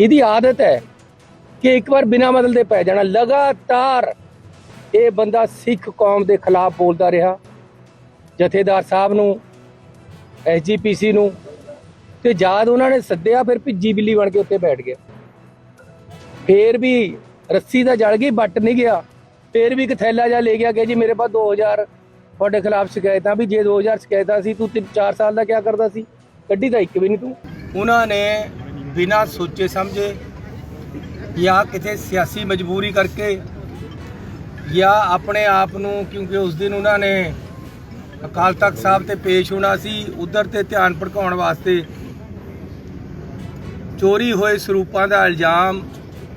ਇਹਦੀ ਆਦਤ ਹੈ ਕਿ ਇੱਕ ਵਾਰ ਬਿਨਾਂ ਮਤਲਬ ਦੇ ਪੈ ਜਾਣਾ। ਲਗਾਤਾਰ ਇਹ ਬੰਦਾ ਸਿੱਖ ਕੌਮ ਦੇ ਖਿਲਾਫ ਬੋਲਦਾ ਰਿਹਾ। ਜਥੇਦਾਰ ਸਾਹਿਬ ਨੂੰ ਐਸਜੀਪੀਸੀ ਨੂੰ ਤੇ ਜਦ ਉਹਨਾਂ ਨੇ ਸੱਦਿਆ, ਫਿਰ ਭਿੱਜੀ ਬਿੱਲੀ ਬਣ ਕੇ ਉੱਤੇ ਬੈਠ ਗਿਆ। ਫੇਰ ਵੀ ਰੱਸੀ ਦਾ ਜਲ ਗਈ ਬੱਟ ਨਹੀਂ ਗਿਆ। ਫੇਰ ਵੀ ਇੱਕ ਥੈਲਾ ਜਾ ਲੈ ਗਿਆ ਕਿ ਜੀ ਮੇਰੇ ਪਾਸ 2000 ਤੁਹਾਡੇ ਖਿਲਾਫ ਸ਼ਿਕਾਇਤਾਂ ਵੀ, ਜੇ 2000 ਸ਼ਿਕਾਇਤਾਂ ਸੀ, ਤੂੰ 4 ਸਾਲ ਦਾ ਕੀ ਕਰਦਾ ਸੀ? ਕੱਢੀ ਤਾਂ ਇੱਕ ਵੀ ਨਹੀਂ ਤੂੰ। ਉਹਨਾਂ ਨੇ ਬਿਨਾਂ ਸੋਚੇ ਸਮਝੇ ਜਾਂ ਕਿਤੇ ਸਿਆਸੀ ਮਜਬੂਰੀ ਕਰਕੇ ਜਾਂ ਆਪਣੇ ਆਪ ਨੂੰ, ਕਿਉਂਕਿ ਉਸ ਦਿਨ ਉਹਨਾਂ ਨੇ ਅਕਾਲ ਤਖਤ ਸਾਹਿਬ ਤੇ ਪੇਸ਼ ਹੋਣਾ ਸੀ, ਉਧਰ ਤੇ ਧਿਆਨ ਭਟਕਾਉਣ ਵਾਸਤੇ ਚੋਰੀ ਹੋਏ ਸਰੂਪਾਂ ਦਾ ਇਲਜ਼ਾਮ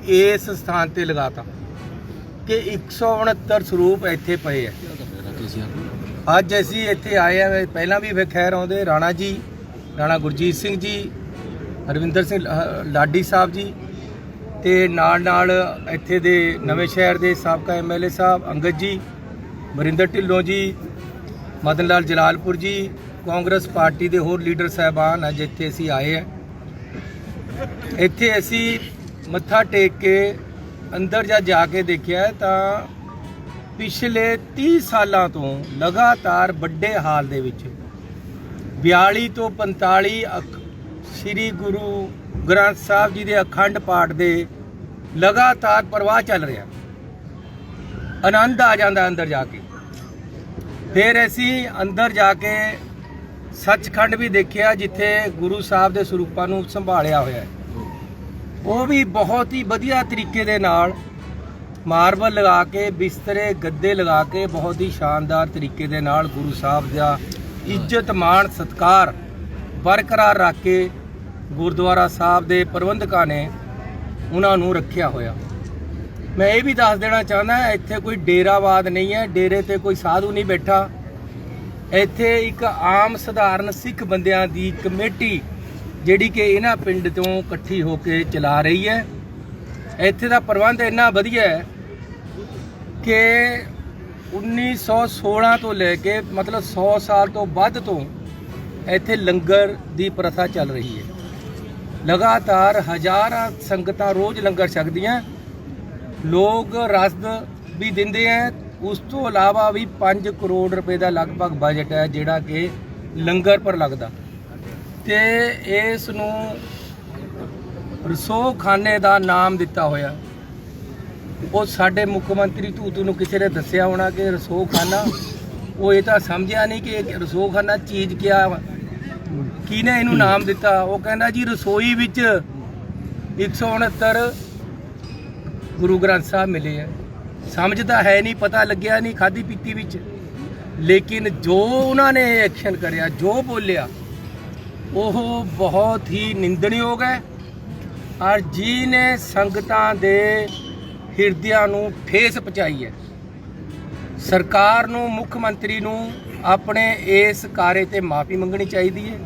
ਇਸ ਸਥਾਨ ਤੇ ਲਗਾਤਾ ਕਿ 169 ਸਰੂਪ ਇੱਥੇ ਪਏ ਆ। ਅੱਜ ਅਸੀਂ ਇੱਥੇ ਆਏ ਆ, ਪਹਿਲਾਂ ਵੀ ਫਿਰ ਖੈਰ ਆਉਂਦੇ, ਰਾਣਾ ਜੀ, ਰਾਣਾ ਗੁਰਜੀਤ ਸਿੰਘ ਜੀ ਹਰਵਿੰਦਰ ਸਿੰਘ ਲ- ਲਾਡੀ ਸਾਹਿਬ ਜੀ ਤੇ ਨਾਲ ਨਾਲ ਇੱਥੇ ਦੇ ਨਵੇਂ ਸ਼ਹਿਰ ਦੇ ਸਾਬਕਾ ਐਮਐਲਏ ਸਾਹਿਬ ਅੰਗਦ ਜੀ, ਵਰਿੰਦਰ ਢਿੱਲੋਂ ਜੀ, ਮਦਨ ਲਾਲ ਜਲਾਲਪੁਰ ਜੀ, ਕਾਂਗਰਸ ਪਾਰਟੀ ਦੇ ਹੋਰ ਲੀਡਰ ਸਾਹਿਬਾਨ ਅੱਜ ਇੱਥੇ ਅਸੀਂ ਆਏ ਆ। ਇੱਥੇ ਅਸੀਂ ਮੱਥਾ ਟੇਕ ਕੇ ਅੰਦਰ ਜਾ ਜਾ ਕੇ ਦੇਖਿਆ ਤਾਂ ਪਿਛਲੇ 30 ਸਾਲਾਂ ਤੋਂ ਲਗਾਤਾਰ ਵੱਡੇ ਹਾਲ ਦੇ ਵਿੱਚ 42 ਤੋਂ 45 ਅਖ- ਸ੍ਰੀ ਗੁਰੂ ਗ੍ਰੰਥ ਸਾਹਿਬ ਜੀ ਦੇ ਅਖੰਡ ਪਾਠ ਦੇ ਲਗਾਤਾਰ ਪ੍ਰਵਾਹ ਚੱਲ ਰਿਹਾ। ਆਨੰਦ ਆ ਜਾਂਦਾ ਅੰਦਰ ਜਾ ਕੇ। ਫਿਰ ਅਸੀਂ ਅੰਦਰ ਜਾ ਕੇ ਸੱਚਖੰਡ ਵੀ ਦੇਖਿਆ, ਜਿੱਥੇ ਗੁਰੂ ਸਾਹਿਬ ਦੇ ਸਰੂਪਾਂ ਨੂੰ ਸੰਭਾਲਿਆ ਹੋਇਆ ਹੈ। ਉਹ ਵੀ ਬਹੁਤ ਹੀ ਵਧੀਆ ਤਰੀਕੇ ਦੇ ਨਾਲ ਮਾਰਬਲ ਲਗਾ ਕੇ, ਬਿਸਤਰੇ, ਗੱਦੇ ਲਗਾ ਕੇ, ਬਹੁਤ ਹੀ ਸ਼ਾਨਦਾਰ ਤਰੀਕੇ ਦੇ ਨਾਲ ਗੁਰੂ ਸਾਹਿਬ ਦਾ ਇੱਜ਼ਤ, ਮਾਣ, ਸਤਕਾਰ ਬਰਕਰਾਰ ਰੱਖ ਕੇ ਗੁਰਦੁਆਰਾ ਸਾਹਿਬ ਦੇ ਪ੍ਰਬੰਧਕਾਂ ਨੇ ਉਹਨਾਂ ਨੂੰ ਰੱਖਿਆ ਹੋਇਆ। ਮੈਂ ਇਹ ਵੀ ਦੱਸ ਦੇਣਾ ਚਾਹੁੰਦਾ ਇੱਥੇ ਕੋਈ ਡੇਰਾਵਾਦ ਨਹੀਂ ਹੈ, ਡੇਰੇ ਤੇ ਕੋਈ ਸਾਧੂ ਨਹੀਂ ਬੈਠਾ। ਇੱਥੇ ਇੱਕ ਆਮ ਸਧਾਰਨ ਸਿੱਖ ਬੰਦਿਆਂ ਦੀ ਕਮੇਟੀ ਜਿਹੜੀ ਕਿ ਇਹਨਾਂ ਪਿੰਡ ਤੋਂ ਇਕੱਠੀ ਹੋ ਕੇ ਚਲਾ ਰਹੀ ਹੈ। ਇੱਥੇ ਦਾ ਪ੍ਰਬੰਧ ਇੰਨਾ ਵਧੀਆ ਹੈ ਕਿ 1916 ਤੋਂ ਲੈ ਕੇ ਮਤਲਬ 100 ਸਾਲ ਤੋਂ ਵੱਧ ਤੋਂ ਇੱਥੇ ਲੰਗਰ ਦੀ ਪ੍ਰਥਾ ਚੱਲ ਰਹੀ ਹੈ। ਲਗਾਤਾਰ ਹਜ਼ਾਰਾਂ ਸੰਗਤਾਂ ਰੋਜ਼ ਲੰਗਰ ਛਕਦੀਆਂ। ਲੋਕ ਰਸਦ ਵੀ ਦਿੰਦੇ ਆ ਉਸ ਤੋਂ ਇਲਾਵਾ ਵੀ 5 ਕਰੋੜ ਰੁਪਏ ਦਾ ਲਗਭਗ ਬਜਟ ਹੈ ਜਿਹੜਾ ਕਿ ਲੰਗਰ ਪਰ ਲੱਗਦਾ। ਤੇ ਇਸ ਨੂੰ ਰਸੋਖਾਨੇ ਦਾ ਨਾਮ ਦਿੱਤਾ ਹੋਇਆ। ਉਹ ਸਾਡੇ ਮੁੱਖ ਮੰਤਰੀ ਧੂਤੂ ਨੂੰ ਕਿਸੇ ਨੇ ਦੱਸਿਆ ਹੋਣਾ ਕਿ ਰਸੋਖਾਨਾ, ਉਹ ਇਹ ਤਾਂ ਸਮਝਿਆ ਨਹੀਂ ਕਿ ਰਸੋਖਾਨਾ ਚੀਜ਼ ਕਿਆ ਵਾ। ਕਿਹਨੇ ਇਹਨੂੰ ਨਾਮ ਦਿੱਤਾ? ਉਹ ਕਹਿੰਦਾ ਜੀ, ਰਸੋਈ ਵਿੱਚ 169 ਗੁਰੂ ਗ੍ਰੰਥ ਸਾਹਿਬ ਮਿਲੇ ਆ। ਸਮਝਦਾ ਹੈ ਨਹੀਂ, ਪਤਾ ਲੱਗਿਆ ਨਹੀਂ ਖਾਦੀ ਪੀਤੀ ਵਿੱਚ। ਲੇਕਿਨ ਜੋ ਉਹਨਾਂ ਨੇ ਐਕਸ਼ਨ ਕਰਿਆ, ਜੋ ਬੋਲਿਆ, ਉਹ ਬਹੁਤ ਹੀ ਨਿੰਦਣਯੋਗ ਹੈ। ਔਰ ਜੀ ਨੇ ਸੰਗਤਾਂ ਦੇ ਹਿਰਦਿਆਂ ਨੂੰ ਠੇਸ ਪਹੁੰਚਾਈ ਹੈ। ਸਰਕਾਰ ਨੂੰ ਮੁੱਖ ਮੰਤਰੀ ਨੂੰ ਆਪਣੇ ਇਸ ਕਾਰੇ ਤੇ ਮਾਫੀ ਮੰਗਣੀ ਚਾਹੀਦੀ ਹੈ।